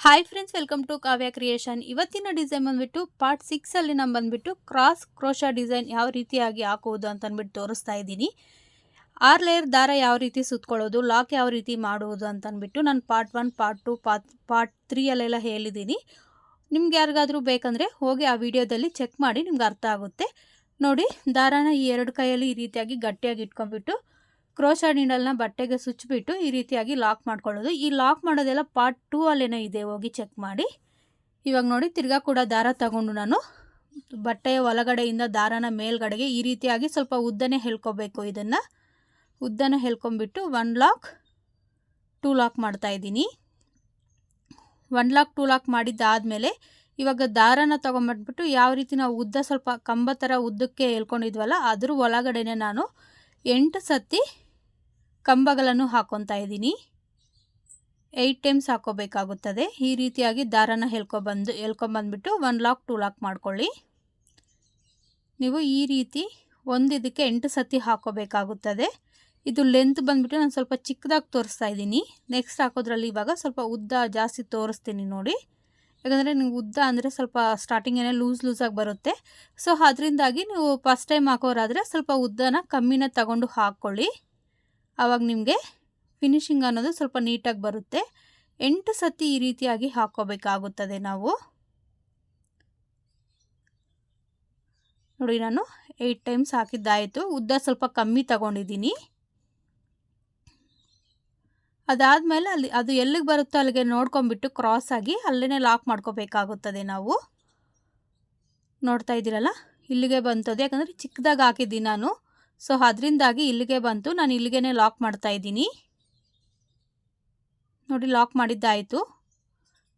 Hi friends welcome to Kavya creation ಇವತ್ತಿನ design ಬಂದ್ಬಿಟ್ಟು part ಸಿಕ್ಸಲ್ಲಿ ನಾನು ಬಂದ್ಬಿಟ್ಟು ಕ್ರಾಸ್ ಕ್ರೋಶ ಡಿಸೈನ್ ಯಾವ ರೀತಿಯಾಗಿ ಹಾಕುವುದು ಅಂತ ಅಂದ್ಬಿಟ್ಟು ತೋರಿಸ್ತಾ ಇದ್ದೀನಿ. ಆರು ಲೇಯರ್ ದಾರ ಯಾವ ರೀತಿ ಸುತ್ಕೊಳ್ಳೋದು ಲಾಕ್ ಯಾವ ರೀತಿ ಮಾಡುವುದು ಅಂತ ಅಂದ್ಬಿಟ್ಟು ನಾನು part one part two part part ತ್ರೀಯಲ್ಲೆಲ್ಲ ಹೇಳಿದ್ದೀನಿ. ನಿಮ್ಗೆ ಯಾರಿಗಾದರೂ ಬೇಕಂದರೆ ಹೋಗಿ ಆ ವಿಡಿಯೋದಲ್ಲಿ ಚೆಕ್ ಮಾಡಿ ನಿಮ್ಗೆ ಅರ್ಥ ಆಗುತ್ತೆ. ನೋಡಿ, ದಾರಾನ ಈ ಎರಡು ಕೈಯಲ್ಲಿ ಈ ರೀತಿಯಾಗಿ ಗಟ್ಟಿಯಾಗಿ ಇಟ್ಕೊಂಡ್ಬಿಟ್ಟು ಕ್ರೋಶಾ ನೀಡಲ್ನ ಬಟ್ಟೆಗೆ ಸುಚ್ಚಿಬಿಟ್ಟು ಈ ರೀತಿಯಾಗಿ ಲಾಕ್ ಮಾಡ್ಕೊಳ್ಳೋದು. ಈ ಲಾಕ್ ಮಾಡೋದೆಲ್ಲ ಪಾರ್ಟ್ ಟೂ ಅಲ್ಲೇನೋ ಇದೆ, ಹೋಗಿ ಚೆಕ್ ಮಾಡಿ. ಇವಾಗ ನೋಡಿ, ತಿರ್ಗಾ ಕೂಡ ದಾರ ತಗೊಂಡು ನಾನು. ಬಟ್ಟೆಯ ಒಳಗಡೆಯಿಂದ ದಾರನ ಮೇಲ್ಗಡೆಗೆ ಈ ರೀತಿಯಾಗಿ ಸ್ವಲ್ಪ ಉದ್ದನೇ ಹೇಳ್ಕೊಬೇಕು ಇದನ್ನು. ಉದ್ದನ ಹೇಳ್ಕೊಂಬಿಟ್ಟು ಒನ್ ಲಾಕ್ ಟೂ ಲಾಕ್ ಮಾಡ್ತಾ ಇದ್ದೀನಿ. ಒನ್ ಲಾಕ್ ಟೂ ಲಾಕ್ ಮಾಡಿದ್ದಾದಮೇಲೆ ಇವಾಗ ದಾರನ ತೊಗೊಂಬಂದ್ಬಿಟ್ಟು ಯಾವ ರೀತಿ ನಾವು ಉದ್ದ ಸ್ವಲ್ಪ ಕಂಬ ಥರ ಉದ್ದಕ್ಕೆ ಹೇಳ್ಕೊಂಡಿದ್ವಲ್ಲ, ಅದ್ರ ಒಳಗಡೆನೆ ನಾನು ಎಂಟು ಸತಿ ಕಂಬಗಳನ್ನು ಹಾಕೊತಾ ಇದ್ದೀನಿ. ಏಯ್ಟ್ ಟೈಮ್ಸ್ ಹಾಕೋಬೇಕಾಗುತ್ತದೆ. ಈ ರೀತಿಯಾಗಿ ದಾರನ ಹೇಳ್ಕೊಬಂದು ಹೇಳ್ಕೊಂಬಂದ್ಬಿಟ್ಟು ಒನ್ ಲಾಕ್ ಟೂ ಲಾಕ್ ಮಾಡ್ಕೊಳ್ಳಿ. ನೀವು ಈ ರೀತಿ ಒಂದು ಇದಕ್ಕೆ ಎಂಟು ಸತಿ ಹಾಕೋಬೇಕಾಗುತ್ತದೆ. ಇದು ಲೆಂತ್ ಬಂದುಬಿಟ್ಟು ನಾನು ಸ್ವಲ್ಪ ಚಿಕ್ಕದಾಗಿ ತೋರಿಸ್ತಾ ಇದ್ದೀನಿ. ನೆಕ್ಸ್ಟ್ ಹಾಕೋದ್ರಲ್ಲಿ ಇವಾಗ ಸ್ವಲ್ಪ ಉದ್ದ ಜಾಸ್ತಿ ತೋರಿಸ್ತೀನಿ ನೋಡಿ. ಯಾಕಂದರೆ ನೀವು ಉದ್ದ ಅಂದರೆ ಸ್ವಲ್ಪ ಸ್ಟಾರ್ಟಿಂಗೇನೆ ಲೂಸ್ ಲೂಸಾಗಿ ಬರುತ್ತೆ. ಸೊ ಅದರಿಂದಾಗಿ ನೀವು ಫಸ್ಟ್ ಟೈಮ್ ಹಾಕೋರಾದರೆ ಸ್ವಲ್ಪ ಉದ್ದನ ಕಮ್ಮಿನ ತಗೊಂಡು ಹಾಕ್ಕೊಳ್ಳಿ ಆವಾಗ ನಿಮಗೆ ಫಿನಿಶಿಂಗ್ ಅನ್ನೋದು ಸ್ವಲ್ಪ ನೀಟಾಗಿ ಬರುತ್ತೆ. ಎಂಟು ಸತಿ ಈ ರೀತಿಯಾಗಿ ಹಾಕೋಬೇಕಾಗುತ್ತದೆ ನಾವು. ನೋಡಿ, ನಾನು ಏಯ್ಟ್ ಟೈಮ್ಸ್ ಹಾಕಿದ್ದಾಯಿತು. ಉದ್ದ ಸ್ವಲ್ಪ ಕಮ್ಮಿ ತಗೊಂಡಿದ್ದೀನಿ. ಅದಾದಮೇಲೆ ಅಲ್ಲಿ, ಅದು ಎಲ್ಲಿಗೆ ಬರುತ್ತೋ ಅಲ್ಲಿಗೆ ನೋಡ್ಕೊಂಬಿಟ್ಟು ಕ್ರಾಸ್ ಆಗಿ ಅಲ್ಲೇ ಲಾಕ್ ಮಾಡ್ಕೋಬೇಕಾಗುತ್ತದೆ ನಾವು. ನೋಡ್ತಾ ಇದ್ದೀರಲ್ಲ? ಇಲ್ಲಿಗೆ ಬಂತದ್ದು ಯಾಕಂದರೆ ಚಿಕ್ಕದಾಗಿ ಹಾಕಿದ್ದೀನಿ ನಾನು. ಸೊ ಅದರಿಂದಾಗಿ ಇಲ್ಲಿಗೆ ಬಂತು ನಾನು ಇಲ್ಲಿಗೆ ಲಾಕ್ ಮಾಡ್ತಾ ಇದ್ದೀನಿ. ನೋಡಿ ಲಾಕ್ ಮಾಡಿದ್ದಾಯಿತು.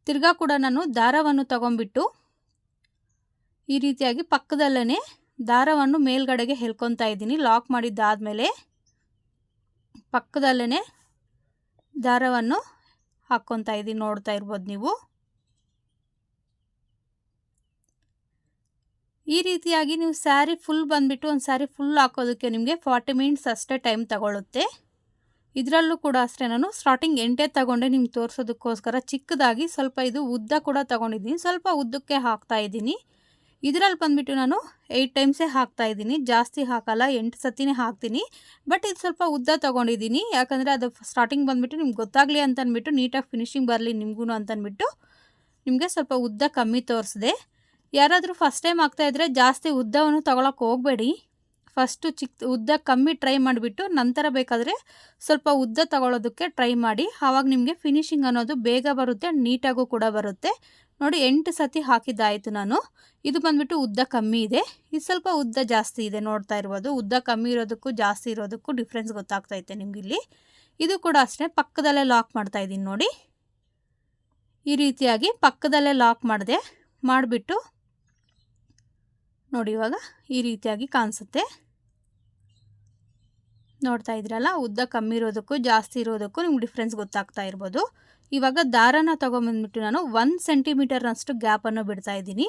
ತಿರ್ಗಾ ಕೂಡ ನಾನು ದಾರವನ್ನು ತಗೊಂಬಿಟ್ಟು ಈ ರೀತಿಯಾಗಿ ಪಕ್ಕದಲ್ಲೇ ದಾರವನ್ನು ಮೇಲ್ಗಡೆಗೆ ಹೇಳ್ಕೊತಾ ಇದ್ದೀನಿ. ಲಾಕ್ ಮಾಡಿದ್ದಾದಮೇಲೆ ಪಕ್ಕದಲ್ಲೇ ದಾರವನ್ನು ಹಾಕ್ಕೊತಾ ಇದ್ದೀನಿ. ನೋಡ್ತಾ ಇರ್ಬೋದು ನೀವು. ಈ ರೀತಿಯಾಗಿ ನೀವು ಸ್ಯಾರಿ ಫುಲ್ ಬಂದುಬಿಟ್ಟು ಒಂದು ಸ್ಯಾರಿ ಫುಲ್ ಹಾಕೋದಕ್ಕೆ ನಿಮಗೆ ಫಾರ್ಟಿ ಮಿನಿಟ್ಸ್ ಅಷ್ಟೇ ಟೈಮ್ ತಗೊಳ್ಳುತ್ತೆ ಇದರಲ್ಲೂ ಕೂಡ ಅಷ್ಟೇ ನಾನು ಸ್ಟಾರ್ಟಿಂಗ್ ಎಂಟೇ ತಗೊಂಡೆ ನಿಮ್ಗೆ ತೋರಿಸೋದಕ್ಕೋಸ್ಕರ. ಚಿಕ್ಕದಾಗಿ ಸ್ವಲ್ಪ ಇದು ಉದ್ದ ಕೂಡ ತೊಗೊಂಡಿದ್ದೀನಿ. ಸ್ವಲ್ಪ ಉದ್ದಕ್ಕೆ ಹಾಕ್ತಾ ಇದ್ದೀನಿ. ಇದರಲ್ಲಿ ಬಂದುಬಿಟ್ಟು ನಾನು ಏಯ್ಟ್ ಟೈಮ್ಸೇ ಹಾಕ್ತಾ ಇದ್ದೀನಿ. ಜಾಸ್ತಿ ಹಾಕಲ್ಲ, ಎಂಟು ಸತಿನೇ ಹಾಕ್ತೀನಿ. ಬಟ್ ಇದು ಸ್ವಲ್ಪ ಉದ್ದ ತೊಗೊಂಡಿದ್ದೀನಿ. ಯಾಕಂದರೆ ಅದು ಸ್ಟಾರ್ಟಿಂಗ್ ಬಂದುಬಿಟ್ಟು ನಿಮ್ಗೆ ಗೊತ್ತಾಗಲಿ ಅಂತ ಅಂದ್ಬಿಟ್ಟು ನೀಟಾಗಿ ಫಿನಿಶಿಂಗ್ ಬರಲಿ ನಿಮಗೂ ಅಂತಂದ್ಬಿಟ್ಟು ನಿಮಗೆ ಸ್ವಲ್ಪ ಉದ್ದ ಕಮ್ಮಿ ತೋರಿಸಿದೆ. ಯಾರಾದರೂ ಫಸ್ಟ್ ಟೈಮ್ ಆಗ್ತಾ ಇದ್ದರೆ ಜಾಸ್ತಿ ಉದ್ದವನ್ನು ತಗೊಳಕ್ಕೆ ಹೋಗಬೇಡಿ. ಫಸ್ಟು ಚಿಕ್ಕ ಉದ್ದ ಕಮ್ಮಿ ಟ್ರೈ ಮಾಡಿಬಿಟ್ಟು ನಂತರ ಬೇಕಾದರೆ ಸ್ವಲ್ಪ ಉದ್ದ ತಗೊಳ್ಳೋದಕ್ಕೆ ಟ್ರೈ ಮಾಡಿ. ಆವಾಗ ನಿಮಗೆ ಫಿನಿಶಿಂಗ್ ಅನ್ನೋದು ಬೇಗ ಬರುತ್ತೆ, ನೀಟಾಗೂ ಕೂಡ ಬರುತ್ತೆ. ನೋಡಿ, ಎಂಟು ಸತಿ ಹಾಕಿದ್ದಾಯಿತು ನಾನು. ಇದು ಬಂದುಬಿಟ್ಟು ಉದ್ದ ಕಮ್ಮಿ ಇದೆ. ಇದು ಸ್ವಲ್ಪ ಉದ್ದ ಜಾಸ್ತಿ ಇದೆ ನೋಡ್ತಾ ಇರ್ಬೋದು. ಉದ್ದ ಕಮ್ಮಿ ಇರೋದಕ್ಕೂ ಜಾಸ್ತಿ ಇರೋದಕ್ಕೂ ಡಿಫ್ರೆನ್ಸ್ ಗೊತ್ತಾಗ್ತೈತೆ ನಿಮಗಿಲ್ಲಿ. ಇದು ಕೂಡ ಅಷ್ಟೇ, ಪಕ್ಕದಲ್ಲೇ ಲಾಕ್ ಮಾಡ್ತಾ ಇದ್ದೀನಿ ನೋಡಿ. ಈ ರೀತಿಯಾಗಿ ಪಕ್ಕದಲ್ಲೇ ಲಾಕ್ ಮಾಡಿದೆ, ಮಾಡಿಬಿಟ್ಟು ನೋಡಿ ಇವಾಗ ಈ ರೀತಿಯಾಗಿ ಕಾಣಿಸುತ್ತೆ. ನೋಡ್ತಾ ಇದ್ರಲ್ಲ, ಉದ್ದ ಕಮ್ಮಿ ಇರೋದಕ್ಕೂ ಜಾಸ್ತಿ ಇರೋದಕ್ಕೂ ನಿಮ್ಗೆ ಡಿಫ್ರೆನ್ಸ್ ಗೊತ್ತಾಗ್ತಾ ಇರ್ಬೋದು. ಇವಾಗ ದಾರನ ತೊಗೊಂಬಂದ್ಬಿಟ್ಟು ನಾನು ಒಂದು ಸೆಂಟಿಮೀಟರ್ನಷ್ಟು ಗ್ಯಾಪನ್ನು ಬಿಡ್ತಾ ಇದ್ದೀನಿ.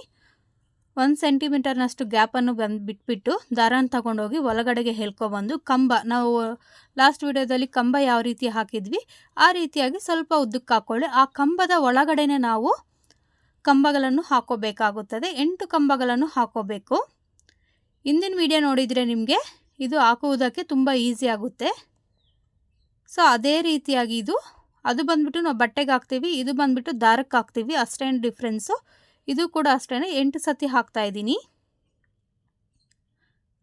ಒಂದು ಸೆಂಟಿಮೀಟರ್ನಷ್ಟು ಗ್ಯಾಪನ್ನು ಬಂದು ಬಿಟ್ಬಿಟ್ಟು ದಾರನ ತಗೊಂಡೋಗಿ ಒಳಗಡೆಗೆ ಹೇಳ್ಕೊಬಂದು ಕಂಬ, ನಾವು ಲಾಸ್ಟ್ ವಿಡಿಯೋದಲ್ಲಿ ಕಂಬ ಯಾವ ರೀತಿ ಹಾಕಿದ್ವಿ, ಆ ರೀತಿಯಾಗಿ ಸ್ವಲ್ಪ ಉದ್ದಕ್ಕೆ ಹಾಕ್ಕೊಳ್ಳಿ. ಆ ಕಂಬದ ಒಳಗಡೆನೆ ನಾವು ಕಂಬಗಳನ್ನು ಹಾಕೋಬೇಕಾಗುತ್ತದೆ. ಎಂಟು ಕಂಬಗಳನ್ನು ಹಾಕೋಬೇಕು. ಹಿಂದಿನ ವಿಡಿಯೋ ನೋಡಿದರೆ ನಿಮಗೆ ಇದು ಹಾಕುವುದಕ್ಕೆ ತುಂಬ ಈಸಿ ಆಗುತ್ತೆ. ಸೊ ಅದೇ ರೀತಿಯಾಗಿ ಇದು, ಅದು ಬಂದುಬಿಟ್ಟು ನಾವು ಬಟ್ಟೆಗೆ ಹಾಕ್ತೀವಿ, ಇದು ಬಂದುಬಿಟ್ಟು ದಾರಕ್ಕೆ ಹಾಕ್ತೀವಿ ಅಷ್ಟೇನು ಡಿಫ್ರೆನ್ಸು ಇದು ಕೂಡ ಅಷ್ಟೇ ಎಂಟು ಸತಿ ಹಾಕ್ತಾ ಇದ್ದೀನಿ.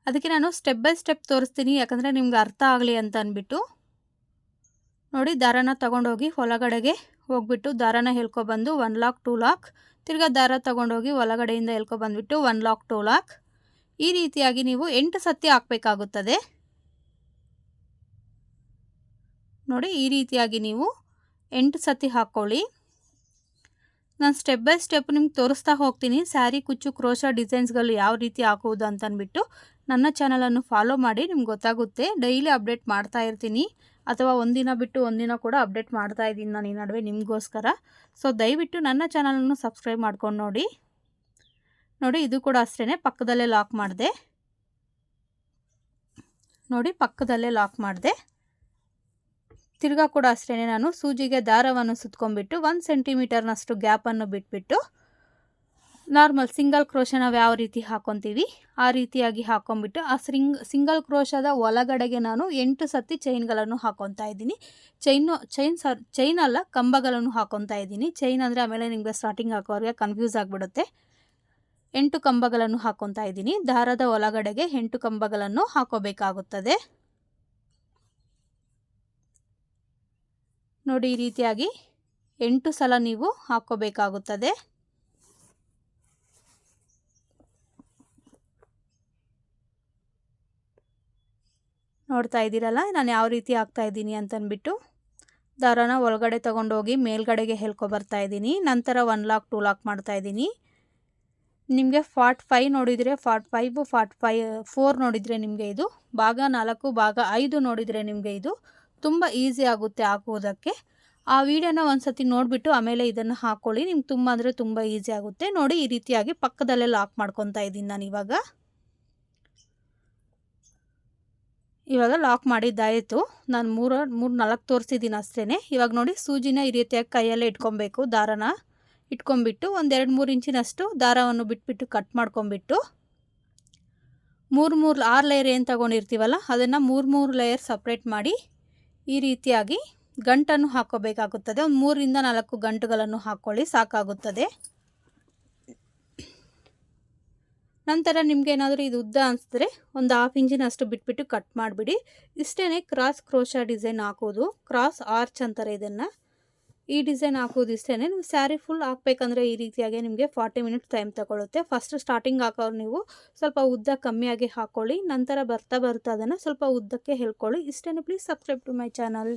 ಅದಕ್ಕೆ ನಾನು ಸ್ಟೆಪ್ ಬೈ ಸ್ಟೆಪ್ ತೋರಿಸ್ತೀನಿ, ಯಾಕಂದರೆ ನಿಮ್ಗೆ ಅರ್ಥ ಆಗಲಿ ಅಂತ ಅಂದ್ಬಿಟ್ಟು ನೋಡಿ, ದಾರನ ತೊಗೊಂಡೋಗಿ ಒಳಗಡೆಗೆ ಹೋಗ್ಬಿಟ್ಟು ದಾರನ ಹೇಳ್ಕೊಬಂದು ಒನ್ ಲಾಕ್ ಟೂ ಲಾಕ್ ತಿರ್ಗಾ ದಾರ ತಗೊಂಡೋಗಿ ಒಳಗಡೆಯಿಂದ ಹೇಳ್ಕೊಬಂದ್ಬಿಟ್ಟು ಒನ್ ಲಾಕ್ ಟೂ ಲಾಕ್ ಈ ರೀತಿಯಾಗಿ ನೀವು ಎಂಟು ಸತಿ ಹಾಕಬೇಕಾಗುತ್ತದೆ. ನೋಡಿ, ಈ ರೀತಿಯಾಗಿ ನೀವು ಎಂಟು ಸತಿ ಹಾಕ್ಕೊಳ್ಳಿ. ನಾನು ಸ್ಟೆಪ್ ಬೈ ಸ್ಟೆಪ್ ನಿಮ್ಗೆ ತೋರಿಸ್ತಾ ಹೋಗ್ತೀನಿ. ಸ್ಯಾರಿ, ಕುಚ್ಚು, ಕ್ರೋಶ, ಡಿಸೈನ್ಸ್ಗಳು ಯಾವ ರೀತಿ ಹಾಕುವುದು ಅಂತಂದ್ಬಿಟ್ಟು ನನ್ನ ಚಾನಲನ್ನು ಫಾಲೋ ಮಾಡಿ, ನಿಮ್ಗೆ ಗೊತ್ತಾಗುತ್ತೆ. ಡೈಲಿ ಅಪ್ಡೇಟ್ ಮಾಡ್ತಾ ಇರ್ತೀನಿ. ಅಥವಾ ಒಂದಿನ ಬಿಟ್ಟು ಒಂದಿನ ಕೂಡ ಅಪ್ಡೇಟ್ ಮಾಡ್ತಾ ಇದ್ದೀನಿ ನಾನು ಈ ನಡುವೆ ನಿಮಗೋಸ್ಕರ. ಸೊ ದಯವಿಟ್ಟು ನನ್ನ ಚಾನಲನ್ನು ಸಬ್ಸ್ಕ್ರೈಬ್ ಮಾಡ್ಕೊಂಡು ನೋಡಿ. ನೋಡಿ, ಇದು ಕೂಡ ಅಷ್ಟೇ ಪಕ್ಕದಲ್ಲೇ ಲಾಕ್ ಮಾಡಿದೆ. ನೋಡಿ, ಪಕ್ಕದಲ್ಲೇ ಲಾಕ್ ಮಾಡಿದೆ. ತಿರ್ಗಾ ಕೂಡ ಅಷ್ಟೇ ನಾನು ಸೂಜಿಗೆ ದಾರವನ್ನು ಸುತ್ಕೊಂಡ್ಬಿಟ್ಟು, ಒಂದು ಸೆಂಟಿಮೀಟರ್ನಷ್ಟು ಗ್ಯಾಪನ್ನು ಬಿಟ್ಬಿಟ್ಟು ನಾರ್ಮಲ್ ಸಿಂಗಲ್ ಕ್ರೋಶ ನಾವು ಯಾವ ರೀತಿ ಹಾಕೊತೀವಿ, ಆ ರೀತಿಯಾಗಿ ಹಾಕೊಂಡ್ಬಿಟ್ಟು ಆ ಸ್ರಿಂಗ್ ಸಿಂಗಲ್ ಕ್ರೋಶದ ಒಳಗಡೆಗೆ ನಾನು ಎಂಟು ಸತಿ ಚೈನ್ಗಳನ್ನು ಹಾಕೊತಾ ಇದ್ದೀನಿ. ಚೈನು, ಚೈನ್ ಸರ್ ಚೈನ್ ಅಲ್ಲ, ಕಂಬಗಳನ್ನು ಹಾಕೊತಾ ಇದ್ದೀನಿ. ಚೈನ್ ಅಂದರೆ ಆಮೇಲೆ ನಿಮಗೆ ಸ್ಟಾರ್ಟಿಂಗ್ ಹಾಕೋರಿಗೆ ಕನ್ಫ್ಯೂಸ್ ಆಗಿಬಿಡುತ್ತೆ. ಎಂಟು ಕಂಬಗಳನ್ನು ಹಾಕೊತಾ ಇದ್ದೀನಿ. ದಾರದ ಒಳಗಡೆಗೆ ಎಂಟು ಕಂಬಗಳನ್ನು ಹಾಕೋಬೇಕಾಗುತ್ತದೆ. ನೋಡಿ ಈ ರೀತಿಯಾಗಿ ಎಂಟು ಸಲ ನೀವು ಹಾಕೋಬೇಕಾಗುತ್ತದೆ. ನೋಡ್ತಾ ಇದ್ದೀರಲ್ಲ, ನಾನು ಯಾವ ರೀತಿ ಹಾಕ್ತಾ ಇದ್ದೀನಿ ಅಂತಂದ್ಬಿಟ್ಟು ದಾರಾನ ಒಳಗಡೆ ತೊಗೊಂಡೋಗಿ ಮೇಲ್ಗಡೆಗೆ ಬರ್ತಾ ಇದ್ದೀನಿ. ನಂತರ ಒನ್ ಲಾಕ್ ಟೂ ಲಾಕ್ ಮಾಡ್ತಾ ಇದ್ದೀನಿ. ನಿಮಗೆ ಫಾರ್ಟ್ ಫೈವ್ ನೋಡಿದರೆ, ಫಾರ್ಟ್ ಫೈವ್ ಫಾರ್ಟ್ ಫೈ ಫೋರ್ ನೋಡಿದರೆ ನಿಮಗೆ ಇದು, ಭಾಗ ನಾಲ್ಕು, ಭಾಗ ಐದು ನೋಡಿದರೆ ನಿಮಗೆ ಇದು ತುಂಬ ಈಸಿ ಆಗುತ್ತೆ ಹಾಕುವುದಕ್ಕೆ. ಆ ವಿಡಿಯೋನ ಒಂದು ಸತಿ ನೋಡಿಬಿಟ್ಟು ಆಮೇಲೆ ಇದನ್ನು ಹಾಕ್ಕೊಳ್ಳಿ ನಿಮ್ಗೆ ತುಂಬ ಅಂದರೆ ತುಂಬ ಈಸಿ ಆಗುತ್ತೆ. ನೋಡಿ ಈ ರೀತಿಯಾಗಿ ಪಕ್ಕದಲ್ಲೇ ಲಾಕ್ ಮಾಡ್ಕೊತಾ ಇದ್ದೀನಿ ನಾನು ಇವಾಗ ಇವಾಗ ಲಾಕ್ ಮಾಡಿದ್ದಾಯಿತು. ನಾನು ಮೂರ, ಮೂರು ನಾಲ್ಕು ತೋರಿಸಿದ್ದೀನಿ ಅಷ್ಟೇ ಇವಾಗ ನೋಡಿ ಸೂಜಿನ ಈ ರೀತಿಯಾಗಿ ಕೈಯಲ್ಲೇ ಇಟ್ಕೊಬೇಕು, ದಾರನ. ಇಟ್ಕೊಂಬಿಟ್ಟು ಒಂದೆರಡು ಮೂರು ಇಂಚಿನಷ್ಟು ದಾರವನ್ನು ಬಿಟ್ಬಿಟ್ಟು ಕಟ್ ಮಾಡ್ಕೊಂಬಿಟ್ಟು ಮೂರು ಮೂರು ಆರು ಲೇಯರ್ ಏನು ತೊಗೊಂಡಿರ್ತೀವಲ್ಲ, ಅದನ್ನು ಮೂರು ಮೂರು ಲೇಯರ್ ಸಪ್ರೇಟ್ ಮಾಡಿ ಈ ರೀತಿಯಾಗಿ ಗಂಟನ್ನು ಹಾಕೋಬೇಕಾಗುತ್ತದೆ ಒಂದು ಮೂರರಿಂದ ನಾಲ್ಕು ಗಂಟುಗಳನ್ನು ಹಾಕ್ಕೊಳ್ಳಿ, ಸಾಕಾಗುತ್ತದೆ. ನಂತರ ನಿಮ್ಗೆ ಏನಾದರೂ ಇದು ಉದ್ದ ಅನಿಸಿದ್ರೆ ಒಂದು ಹಾಫ್ ಇಂಚಿನಷ್ಟು ಬಿಟ್ಬಿಟ್ಟು ಕಟ್ ಮಾಡಿಬಿಡಿ. ಇಷ್ಟೇ ಕ್ರಾಸ್ ಕ್ರೋಶಾ ಡಿಸೈನ್ ಹಾಕೋದು. ಕ್ರಾಸ್ ಆರ್ಚ್ ಅಂತಾರೆ ಇದನ್ನು. ಈ ಡಿಸೈನ್ ಹಾಕೋದು ಇಷ್ಟೇ ನೀವು ಸ್ಯಾರಿ ಫುಲ್ ಹಾಕ್ಬೇಕಂದ್ರೆ ಈ ರೀತಿಯಾಗಿ ನಿಮಗೆ ಫಾರ್ಟಿ ಮಿನಿಟ್ಸ್ ಟೈಮ್ ತಗೊಳುತ್ತೆ. ಫಸ್ಟ್ ಸ್ಟಾರ್ಟಿಂಗ್ ಹಾಕೋರು ನೀವು ಸ್ವಲ್ಪ ಉದ್ದ ಕಮ್ಮಿಯಾಗಿ ಹಾಕ್ಕೊಳ್ಳಿ ನಂತರ ಬರ್ತಾ ಬರ್ತಾ ಅದನ್ನು ಸ್ವಲ್ಪ ಉದ್ದಕ್ಕೆ ಹೇಳ್ಕೊಳ್ಳಿ. ಇಷ್ಟೇ please subscribe to my channel